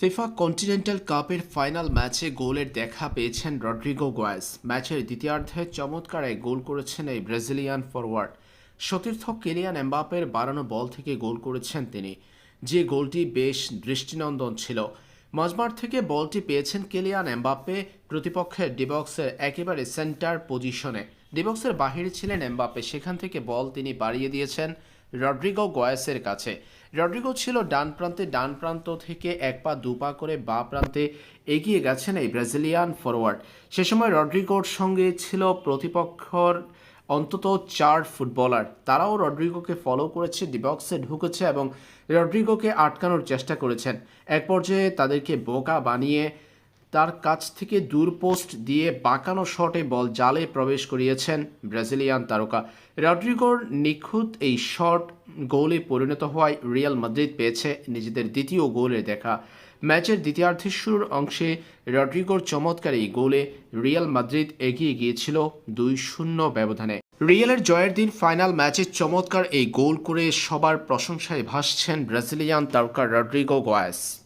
FIFA continental কাপের final ম্যাচে গোলের দেখা পেয়েছেন রড্রিগো গোয়াস ম্যাচের দ্বিতীয়ার্ধে চমৎকার এক গোল করেছেন এই ব্রাজিলিয়ান ফরওয়ার্ড সতীর্থ কেলিয়ান এমবাপের বাড়ানো বল থেকে গোল করেছেন তিনি। যে গোলটি বেশ দৃষ্টিনন্দন ছিল। মাঝমাঠ থেকে বলটি পেয়েছেন কেলিয়ান এমবাপ্পে প্রতিপক্ষের ডিবক্সের একেবারে সেন্টার পজিশনে। ডিবক্সের বাহিরে ছিলেন এমবাপ্পে। সেখান থেকে বল তিনি বাড়িয়ে দিয়েছেন রড্রিগো গোয়াসের কাছে। রড্রিগো ছিল ডান প্রান্তে, ডান প্রান্ত থেকে এক পা দু পা করে বা প্রান্তে এগিয়ে গেছেন এই ব্রাজিলিয়ান ফরওয়ার্ড সে সময় রড্রিগোর সঙ্গে ছিল প্রতিপক্ষর অন্তত চার ফুটবলার। তারাও রড্রিগোকে ফলো করেছে ডিবক্সে ঢুকেছে এবং রড্রিগোকে আটকানোর চেষ্টা করেছেন। এক পর্যায়ে তাদেরকে বোকা বানিয়ে তার কাছ থেকে দূর পোস্ট দিয়ে বাঁকানো শটে বল জালে প্রবেশ করিয়েছেন ব্রাজিলিয়ান তারকা রড্রিগোর নিখুঁত এই শট গোলে পরিণত হওয়ায় রিয়াল মাদ্রিদ পেয়েছে নিজেদের দ্বিতীয় গোলের দেখা। ম্যাচের দ্বিতীয়ার্ধের শুরুর অংশে রড্রিগোর চমৎকার এই গোলে রিয়াল মাদ্রিদ এগিয়ে গিয়েছিল দুই শূন্য ব্যবধানে। রিয়ালের জয়ের দিন ফাইনাল ম্যাচে চমৎকার এই গোল করে সবার প্রশংসায় ভাসছেন ব্রাজিলিয়ান তারকা রড্রিগো গোয়াস।